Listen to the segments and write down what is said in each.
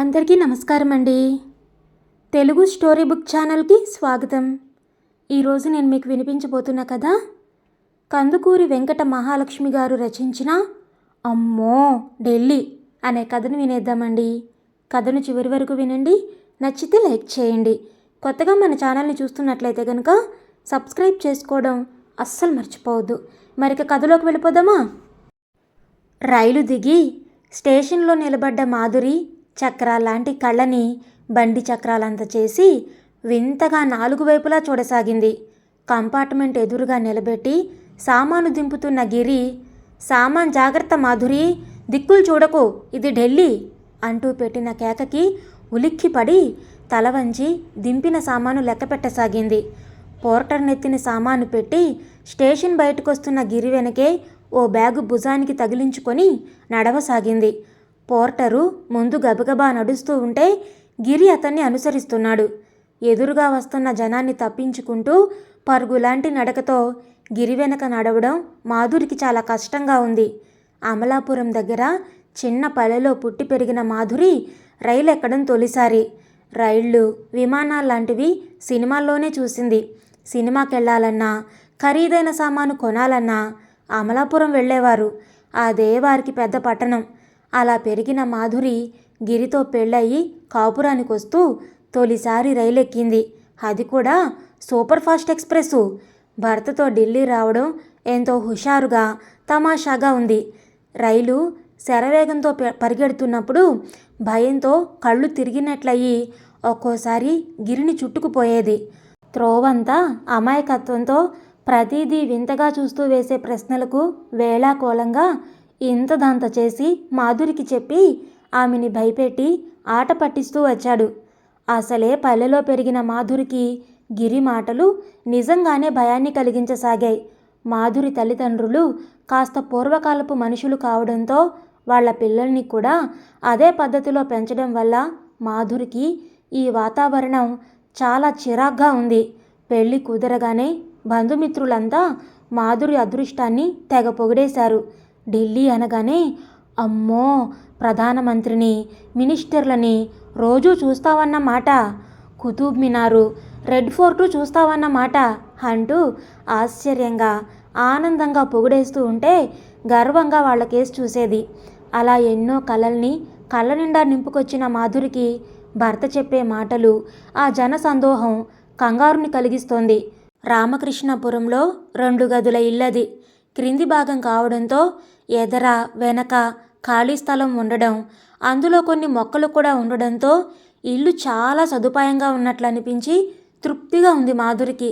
అందరికీ నమస్కారం అండి తెలుగు స్టోరీ బుక్ ఛానల్కి స్వాగతం. ఈరోజు నేను మీకు వినిపించబోతున్న కథ కందుకూరి వెంకట మహాలక్ష్మి గారు రచించిన అమ్మో ఢిల్లీ అనే కథను వినేద్దామండి. కథను చివరి వరకు వినండి నచ్చితే లైక్ చేయండి. కొత్తగా మన ఛానల్ని చూస్తున్నట్లయితే కనుక సబ్స్క్రైబ్ చేసుకోవడం అస్సలు మర్చిపోవద్దు. మరిక కథలోకి వెళ్ళిపోదామా? రైలు దిగి స్టేషన్లో నిలబడ్డ మాధురి చక్రాలాంటి కళ్ళని బండి చక్రాలంత చేసి వింతగా నాలుగు వైపులా చూడసాగింది. కంపార్ట్మెంట్ ఎదురుగా నిలబెట్టి సామాను దింపుతున్న గిరి సామాన్ జాగ్రత్త మాధురి దిక్కులు చూడకు ఇది ఢిల్లీ అంటూ పెట్టిన కేకకి ఉలిక్కిపడి తల వంచి దింపిన సామాను లెక్క పెట్టసాగింది. పోర్టర్ నెత్తిన సామాను పెట్టి స్టేషన్ బయటకొస్తున్న గిరి వెనకే ఓ బ్యాగు భుజానికి తగిలించుకొని నడవసాగింది. పోర్టరు ముందు గబగబా నడుస్తూ ఉంటే గిరి అతన్ని అనుసరిస్తున్నాడు. ఎదురుగా వస్తున్న జనాన్ని తప్పించుకుంటూ పరుగులాంటి నడకతో గిరి వెనక నడవడం మాధురికి చాలా కష్టంగా ఉంది. అమలాపురం దగ్గర చిన్న పల్లెలో పుట్టి పెరిగిన మాధురి రైలు ఎక్కడం తొలిసారి. రైళ్ళు విమానాలు లాంటివి సినిమాల్లోనే చూసింది. సినిమాకి వెళ్ళాలన్నా ఖరీదైన సామాను కొనాలన్నా అమలాపురం వెళ్ళేవారు. అదే వారికి పెద్ద పట్టణం. అలా పెరిగిన మాధురి గిరితో పెళ్ళయి కాపురానికి వస్తూ తొలిసారి రైలు ఎక్కింది అది కూడా సూపర్ ఫాస్ట్ ఎక్స్ప్రెస్ భర్తతో ఢిల్లీ రావడం ఎంతో హుషారుగా తమాషాగా ఉంది. రైలు శరవేగంతో పరిగెడుతున్నప్పుడు భయంతో కళ్ళు తిరిగినట్లయి ఒక్కోసారి గిరిని చుట్టుకుపోయేది. త్రోవంతా అమాయకత్వంతో ప్రతిదీ వింతగా చూస్తూ వేసే ప్రశ్నలకు వేళాకోలంగా ఇంతదంత చేసి మాధురికి చెప్పి ఆమెని భయపెట్టి ఆట పట్టిస్తూ వచ్చాడు. అసలే పల్లెలో పెరిగిన మాధురికి గిరి మాటలు నిజంగానే భయాన్ని కలిగించసాగాయి. మాధురి తల్లిదండ్రులు కాస్త పూర్వకాలపు మనుషులు కావడంతో వాళ్ళ పిల్లల్ని కూడా అదే పద్ధతిలో పెంచడం వల్ల మాధురికి ఈ వాతావరణం చాలా చిరాగ్గా ఉంది. పెళ్ళి కుదరగానే బంధుమిత్రులంతా మాధురి అదృష్టాన్ని తెగ పొగిడేశారు. ఢిల్లీ అనగానే అమ్మో ప్రధానమంత్రిని మినిస్టర్లని రోజూ చూస్తావన్న మాట. కుతుబ్ మినారు రెడ్ ఫోర్టు చూస్తావన్న మాట అంటూ ఆశ్చర్యంగా ఆనందంగా పొగిడేస్తూ ఉంటే గర్వంగా వాళ్ళ కేసు చూసేది. అలా ఎన్నో కలల్ని కళ్ళ నిండా నింపుకొచ్చిన మాధురికి భర్త చెప్పే మాటలు ఆ జన సందోహం కంగారుని కలిగిస్తోంది. రామకృష్ణపురంలో రెండు గదుల ఇల్లది. క్రింది భాగం కావడంతో ఎదర వెనక ఖాళీ స్థలం ఉండడం అందులో కొన్ని మొక్కలు కూడా ఉండడంతో ఇల్లు చాలా సదుపాయంగా ఉన్నట్లు అనిపించి తృప్తిగా ఉంది మాధురికి.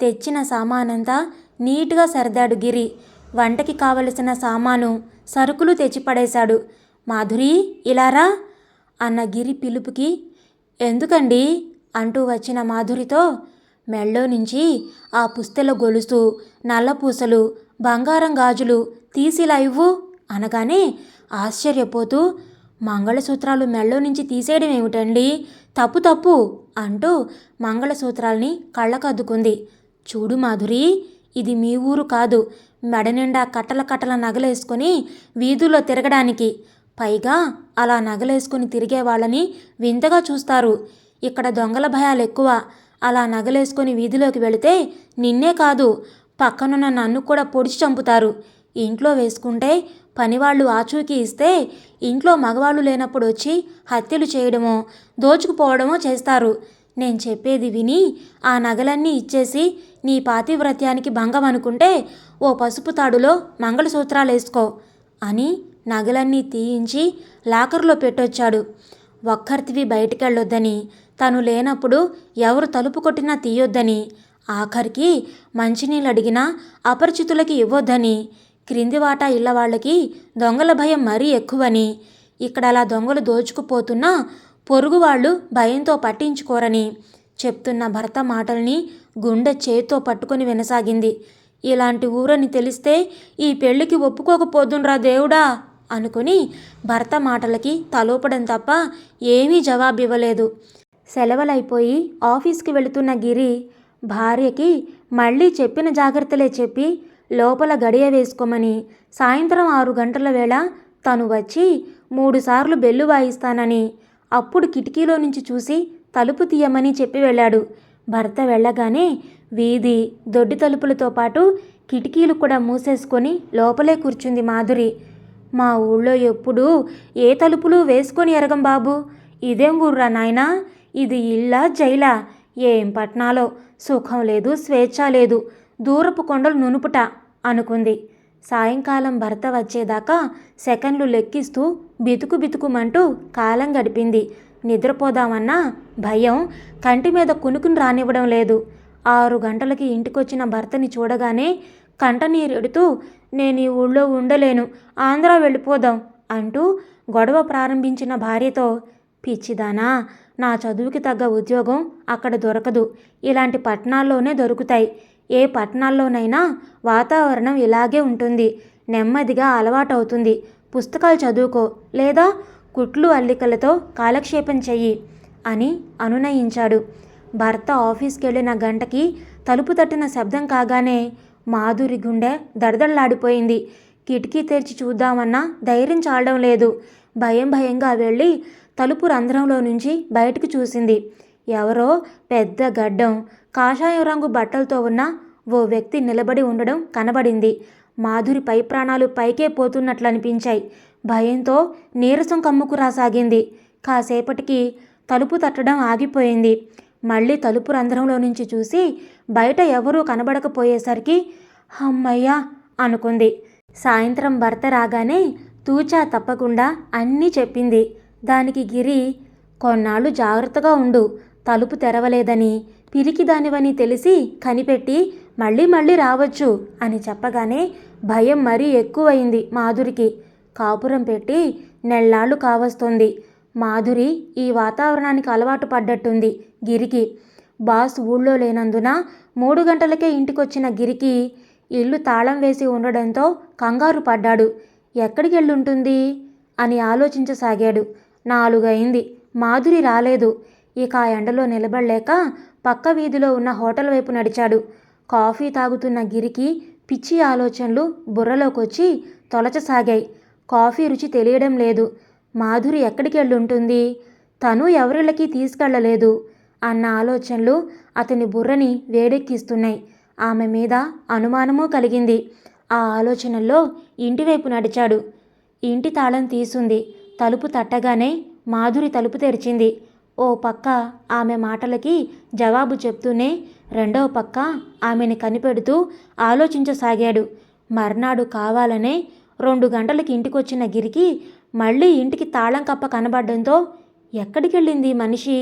తెచ్చిన సామానంతా నీట్గా సర్దాడు గిరి. వంటకి కావలసిన సామాను సరుకులు తెచ్చిపడేశాడు మాధురి ఇలారా అన్న గిరి పిలుపుకి. ఎందుకండి? అంటూ వచ్చిన మాధురితో మెళ్ళో నుంచి ఆ పుస్తెల గొలుసు నల్లపూసలు బంగారం గాజులు తీసిలా ఇవ్వు అనగానే ఆశ్చర్యపోతూ మంగళసూత్రాలు మెళ్ళో నుంచి తీసేయడం ఏమిటండి తప్పు తప్పు అంటూ మంగళసూత్రాల్ని కళ్ళకద్దుకుంది. చూడు మాధురి ఇది మీ ఊరు కాదు. మెడ నిండా కట్టల కట్టల నగలేసుకొని వీధుల్లో తిరగడానికి. పైగా అలా నగలేసుకుని తిరిగే వాళ్ళని వింతగా చూస్తారు. ఇక్కడ దొంగల భయాలు ఎక్కువ అలా నగలేసుకొని వీధిలోకి వెళితే నిన్నే కాదు పక్కనున్న నన్ను కూడా పొడిచి చంపుతారు. ఇంట్లో వేసుకుంటే పనివాళ్ళు ఆచూకీ ఇస్తే ఇంట్లో మగవాళ్ళు లేనప్పుడు వచ్చి హత్యలు చేయడమో దోచుకుపోవడమో చేస్తారు. నేను చెప్పేది విని ఆ నగలన్నీ ఇచ్చేసి నీ పాతివ్రత్యానికి భంగం అనుకుంటే ఓ పసుపు తాడులో మంగళసూత్రాలు వేసుకో అని నగలన్నీ తీయించి లాకర్లో పెట్టొచ్చాడు. ఒక్కరితివి బయటికెళ్ళొద్దని తను లేనప్పుడు ఎవరు తలుపు కొట్టినా తీయొద్దని ఆఖరికి మంచినీళ్ళు అడిగినా అపరిచితులకి ఇవ్వొద్దని. క్రింది వాటా ఇళ్ళ వాళ్ళకి దొంగల భయం మరీ ఎక్కువని. ఇక్కడ అలా దొంగలు దోచుకుపోతున్నా పొరుగు వాళ్ళు భయంతో పట్టించుకోరని. చెప్తున్న భర్త మాటల్ని గుండె చేత్తో పట్టుకొని వినసాగింది. ఇలాంటి ఊరని తెలిస్తే ఈ పెళ్ళికి ఒప్పుకోకపోదున్రా దేవుడా? అనుకుని భర్త మాటలకి తలోపడం తప్ప ఏమీ జవాబివ్వలేదు. సెలవులైపోయి ఆఫీస్కి వెళుతున్న గిరి భార్యకి మళ్ళీ చెప్పిన జాగ్రత్తలే చెప్పి లోపల గడియ వేసుకోమని సాయంత్రం ఆరు గంటల వేళ తను వచ్చి మూడుసార్లు బెల్లు వాయిస్తానని అప్పుడు కిటికీలో నుంచి చూసి తలుపు తీయమని చెప్పి వెళ్ళాడు. భర్త వెళ్ళగానే వీధి దొడ్డి తలుపులతో పాటు కిటికీలు కూడా మూసేసుకొని లోపలే కూర్చుంది మాధురి. మా ఊళ్ళో ఎప్పుడూ ఏ తలుపులు వేసుకొని ఎరగం బాబు? ఇదేం ఊర్రా నాయనా? ఇది ఇల్లా జైలా? ఏం పట్నాలో? సుఖం లేదు స్వేచ్ఛ లేదు. దూరపు కొండలు నునుపుట అనుకుంది. సాయంకాలం భర్త వచ్చేదాకా సెకండ్లు లెక్కిస్తూ బితుకు బితుకుమంటూ కాలం గడిపింది. నిద్రపోదామన్నా భయం కంటి మీద కునుకుని రానివ్వడం లేదు. ఆరు గంటలకి ఇంటికొచ్చిన భర్తని చూడగానే కంటనీరెడుతూ నేను ఈ ఊళ్ళో ఉండలేను ఆంధ్ర వెళ్ళిపోదాం అంటూ గొడవ ప్రారంభించిన భార్యతో పిచ్చిదానా నా చదువుకి తగ్గ ఉద్యోగం అక్కడ దొరకదు. ఇలాంటి పట్టణాల్లోనే దొరుకుతాయి. ఏ పట్టణాల్లోనైనా వాతావరణం ఇలాగే ఉంటుంది. నెమ్మదిగా అలవాటవుతుంది. పుస్తకాలు చదువుకో లేదా కుట్లు అల్లికలతో కాలక్షేపం చెయ్యి అని అనునయించాడు. భర్త ఆఫీస్కి వెళ్ళిన గంటకి తలుపు తట్టిన శబ్దం కాగానే మాధురి గుండె దడదడలాడిపోయింది. కిటికీ తెరిచి చూద్దామన్నా ధైర్యం చాలడం లేదు. భయం భయంగా వెళ్ళి తలుపు రంధ్రంలో నుంచి బయటకు చూసింది. ఎవరో పెద్ద గడ్డం కాషాయం రంగు బట్టలతో ఉన్న ఓ వ్యక్తి నిలబడి ఉండడం కనబడింది. మాధురి పై ప్రాణాలు పైకే పోతున్నట్లు అనిపించాయి భయంతో నీరసం కమ్ముకు రాసాగింది. కాసేపటికి తలుపు తట్టడం ఆగిపోయింది. మళ్ళీ తలుపు రంధ్రంలో నుంచి చూసి బయట ఎవరూ కనబడకపోయేసరికి అమ్మయ్యా అనుకుంది. సాయంత్రం భర్త రాగానే తూచా తప్పకుండా అన్నీ చెప్పింది. దానికి గిరి కొన్నాళ్ళు జాగ్రత్తగా ఉండు తలుపు తెరవలేదని పిరికి దానివని తెలిసి కనిపెట్టి మళ్ళీ మళ్ళీ రావచ్చు అని చెప్పగానే భయం మరీ ఎక్కువైంది మాధురికి. కాపురం పెట్టి నెల్లాళ్ళు కావస్తుంది. మాధురి ఈ వాతావరణానికి అలవాటు పడ్డట్టుంది గిరికి. బాస్ ఊళ్ళో లేనందున మూడు గంటలకే ఇంటికొచ్చిన గిరికి ఇల్లు తాళం వేసి ఉండడంతో కంగారు పడ్డాడు. ఎక్కడికి వెళ్ళుంటుంది అని ఆలోచించసాగాడు. నాలుగయింది మాధురి రాలేదు. ఇక ఆ ఎండలో నిలబడలేక పక్క వీధిలో ఉన్న హోటల్ వైపు నడిచాడు. కాఫీ తాగుతున్న గిరికి పిచ్చి ఆలోచనలు బుర్రలోకొచ్చి తొలచసాగాయి. కాఫీ రుచి తెలియడం లేదు. మాధురి ఎక్కడికి వెళ్ళుంటుంది? తను ఎవరిళ్ళకి తీసుకెళ్ళలేదు అన్న ఆలోచనలు అతని బుర్రని వేడెక్కిస్తున్నాయి. ఆమె మీద అనుమానమూ కలిగింది. ఆ ఆలోచనల్లో ఇంటివైపు నడిచాడు. ఇంటి తాళం తీసుంది. తలుపు తట్టగానే మాధురి తలుపు తెరిచింది. ఓ పక్క ఆమె మాటలకి జవాబు చెప్తూనే రెండవ పక్క ఆమెని కనిపెడుతూ ఆలోచించసాగాడు. మర్నాడు కావాలనే రెండు గంటలకి ఇంటికొచ్చిన గిరికి మళ్ళీ ఇంటికి తాళం కప్ప కనబడడంతో ఎక్కడికెళ్ళింది మనిషి?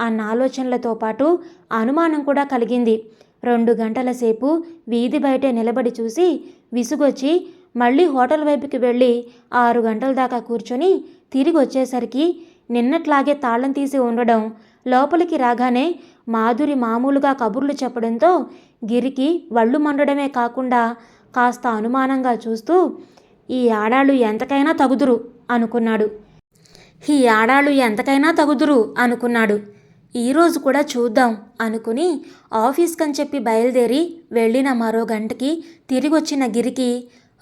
అన్న ఆలోచనలతో పాటు అనుమానం కూడా కలిగింది. రెండు గంటల సేపు వీధి బయటే నిలబడి చూసి విసుగొచ్చి మళ్ళీ హోటల్ వైపుకి వెళ్ళి ఆరు గంటల దాకా కూర్చొని తిరిగి వచ్చేసరికి నిన్నట్లాగే తాళం తీసి ఉండడం లోపలికి రాగానే మాధురి మామూలుగా కబుర్లు చెప్పడంతో గిరికి వళ్ళు మండడమే కాకుండా కాస్త అనుమానంగా చూస్తూ ఈ ఆడాళ్ళు ఎంతకైనా తగుదురు అనుకున్నాడు. ఈ ఆడాళ్ళు ఎంతకైనా తగుదురు అనుకున్నాడు. ఈరోజు కూడా చూద్దాం అనుకుని ఆఫీస్కని చెప్పి బయలుదేరి వెళ్ళిన మరో గంటకి తిరిగొచ్చిన గిరికి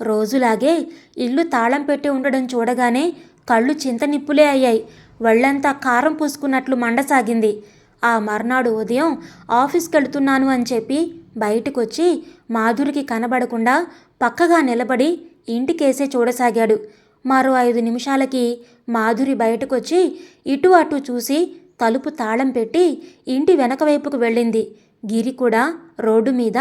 రోజులాగే ఇల్లు తాళం పెట్టి ఉండడం చూడగానే కళ్ళు చింత నిప్పులే అయ్యాయి. వళ్ళంతా కారం పూసుకున్నట్లు మండసాగింది. ఆ మర్నాడు ఉదయం ఆఫీస్కి వెళుతున్నాను అని చెప్పి బయటకొచ్చి మాధురికి కనబడకుండా పక్కగా నిలబడి ఇంటికేసే చూడసాగాడు. మరో ఐదు నిమిషాలకి మాధురి బయటకొచ్చి ఇటు అటు చూసి తలుపు తాళం పెట్టి ఇంటి వెనక వైపుకు వెళ్ళింది. గిరి కూడా రోడ్డు మీద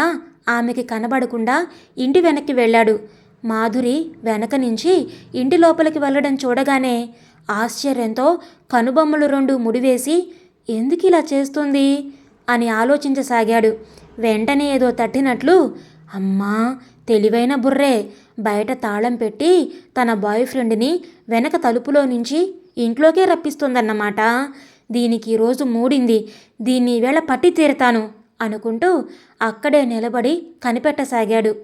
ఆమెకి కనబడకుండా ఇంటి వెనక్కి వెళ్ళాడు. మాధురి వెనక నుంచి ఇంటి లోపలికి వెళ్ళడం చూడగానే ఆశ్చర్యంతో కనుబొమ్మలు రెండు ముడివేసి ఎందుకు ఇలా చేస్తుంది? అని ఆలోచించసాగాడు. వెంటనే ఏదో తట్టినట్లు అమ్మా తెలివైన బుర్రే. బయట తాళం పెట్టి తన బాయ్ ఫ్రెండ్ని వెనక తలుపులో నుంచి ఇంట్లోకే రప్పిస్తుందన్నమాట. దీనికి ఈరోజు మూడింది. దీన్ని ఈవేళ పట్టి తీరుతాను అనుకుంటూ అక్కడే నిలబడి కనిపెట్టసాగాడు.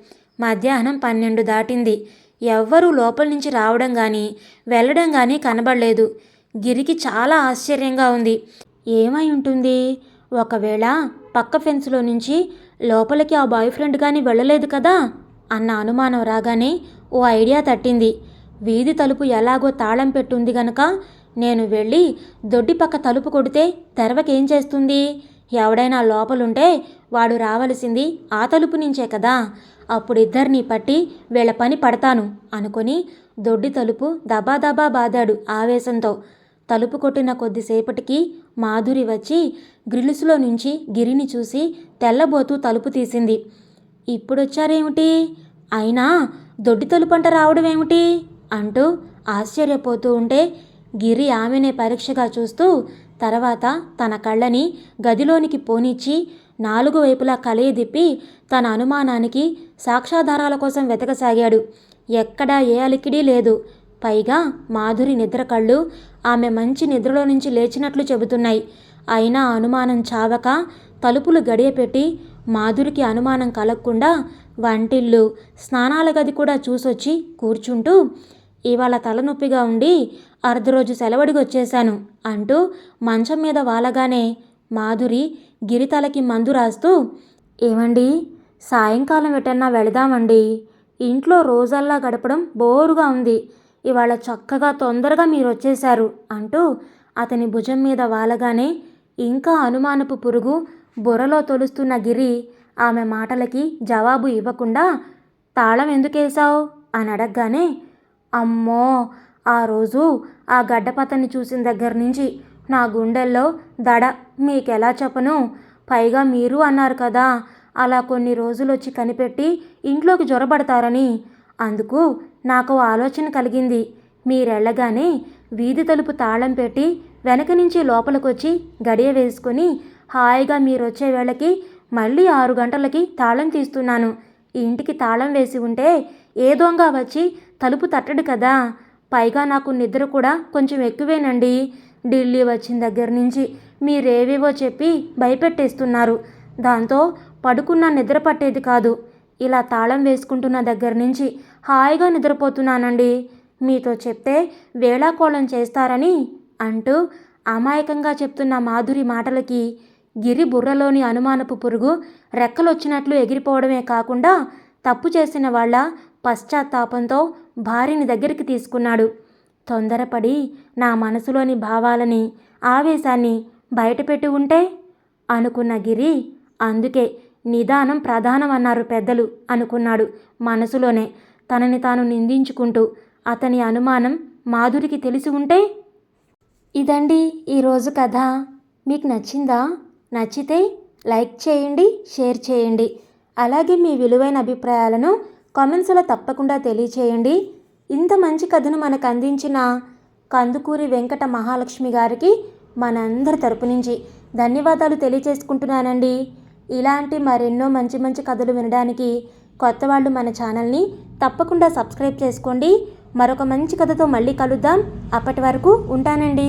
మధ్యాహ్నం పన్నెండు దాటింది. ఎవ్వరూ లోపల నుంచి రావడం కానీ వెళ్ళడం కానీ కనబడలేదు. గిరికి చాలా ఆశ్చర్యంగా ఉంది. ఏమై ఉంటుంది? ఒకవేళ పక్క ఫెన్స్లో నుంచి లోపలికి ఆ బాయ్ ఫ్రెండ్ కానీ వెళ్ళలేదు కదా? అన్న అనుమానం రాగానే ఓ ఐడియా తట్టింది. వీధి తలుపు ఎలాగో తాళం పెట్టుంది గనక నేను వెళ్ళి దొడ్డి పక్క తలుపు కొడితే తెరవకేం చేస్తుంది? ఎవడైనా లోపలుంటే వాడు రావలసింది ఆ తలుపు నుంచే కదా? అప్పుడు ఇద్దరిని పట్టి వీళ్ళ పని పడతాను అనుకొని దొడ్డి తలుపు దబాదబా బాదాడు ఆవేశంతో. తలుపు కొట్టిన కొద్దిసేపటికి మాధురి వచ్చి గ్రిల్స్లో నుంచి గిరిని చూసి తెల్లబోతూ తలుపు తీసింది. ఇప్పుడొచ్చారేమిటి? అయినా దొడ్డి తలుపంట రావడం ఏమిటి అంటూ ఆశ్చర్యపోతూ ఉంటే గిరి ఆమెనే పరీక్షగా చూస్తూ తర్వాత తన కళ్ళని గదిలోనికి పోనిచ్చి నాలుగు వైపులా కలయదిప్పి తన అనుమానానికి సాక్ష్యాధారాల కోసం వెతకసాగాడు. ఎక్కడా ఏ అలికిడీ లేదు. పైగా మాధురి నిద్ర కళ్ళు ఆమె మంచి నిద్రలో నుంచి లేచినట్లు చెబుతున్నాయి. అయినా అనుమానం చావక తలుపులు గడియపెట్టి మాధురికి అనుమానం కలగకుండా వంటిల్లు స్నానాల గది కూడా చూసొచ్చి కూర్చుంటూ ఇవాళ తలనొప్పిగా ఉండి అర్ధరోజు సెలవడికి వచ్చేశాను అంటూ మంచం మీద వాలగానే మాధురి గిరితలకి మందు రాస్తూ ఏమండి సాయంకాలం ఎటన్నా వెళదామండి. ఇంట్లో రోజల్లా గడపడం బోరుగా ఉంది. ఇవాళ చక్కగా తొందరగా మీరు వచ్చేశారు అంటూ అతని భుజం మీద వాలగానే ఇంకా అనుమానపు పురుగు బుర్రలో తొలుస్తున్న గిరి ఆమె మాటలకి జవాబు ఇవ్వకుండా తాళం ఎందుకేశావు? అని అడగగానే అమ్మో ఆ రోజు ఆ గడ్డపతని చూసిన దగ్గర నుంచి నా గుండెల్లో దడ మీకెలా చెప్పను? పైగా మీరు అన్నారు కదా అలా కొన్ని రోజులు వచ్చి కనిపెట్టి ఇంట్లోకి జ్వరపడతారని అందుకు నాకు ఆలోచన కలిగింది. మీరెళ్ళగానే వీధి తలుపు తాళం పెట్టి వెనక నుంచి లోపలికొచ్చి గడియ వేసుకొని హాయిగా మీరొచ్చే వేళకి మళ్ళీ ఆరు గంటలకి తాళం తీస్తున్నాను. ఇంటికి తాళం వేసి ఉంటే ఏ దొంగ వచ్చి తలుపు తట్టడు కదా? పైగా నాకు నిద్ర కూడా కొంచెం ఎక్కువేనండి. ఢిల్లీ వచ్చిన దగ్గర నుంచి మీరేవేవో చెప్పి భయపెట్టేస్తున్నారు. దాంతో పడుకున్న నిద్ర పట్టేది కాదు. ఇలా తాళం వేసుకుంటున్న దగ్గర నుంచి హాయిగా నిద్రపోతున్నానండి. మీతో చెప్తే వేళాకోళం చేస్తారని అంటూ అమాయకంగా చెప్తున్న మాధురి మాటలకి గిరి బుర్రలోని అనుమానపు పురుగు రెక్కలొచ్చినట్లు ఎగిరిపోవడమే కాకుండా తప్పు చేసిన వాళ్ళ పశ్చాత్తాపంతో భార్యని దగ్గరికి తీసుకున్నాడు. తొందరపడి నా మనసులోని భావాలని ఆవేశాన్ని బయటపెట్టి ఉంటే? అనుకున్న గిరి అందుకే నిదానం ప్రధానం అన్నారు పెద్దలు అనుకున్నాడు మనసులోనే. తనని తాను నిందించుకుంటూ అతని అనుమానం మాధురికి తెలిసి ఉంటే? ఇదండి ఈరోజు కథ. మీకు నచ్చిందా? నచ్చితే లైక్ చేయండి షేర్ చేయండి. అలాగే మీ విలువైన అభిప్రాయాలను కామెంట్స్లో తప్పకుండా తెలియచేయండి. ఇంత మంచి కథను మనకు అందించిన కందుకూరి వెంకట మహాలక్ష్మి గారికి మనందరి తరపు నుంచి ధన్యవాదాలు తెలియచేసుకుంటున్నానండి. ఇలాంటి మరెన్నో మంచి మంచి కథలు వినడానికి కొత్త వాళ్ళు మన ఛానల్ని తప్పకుండా సబ్స్క్రైబ్ చేసుకోండి. మరొక మంచి కథతో మళ్ళీ కలుద్దాం. అప్పటి వరకు ఉంటానండి.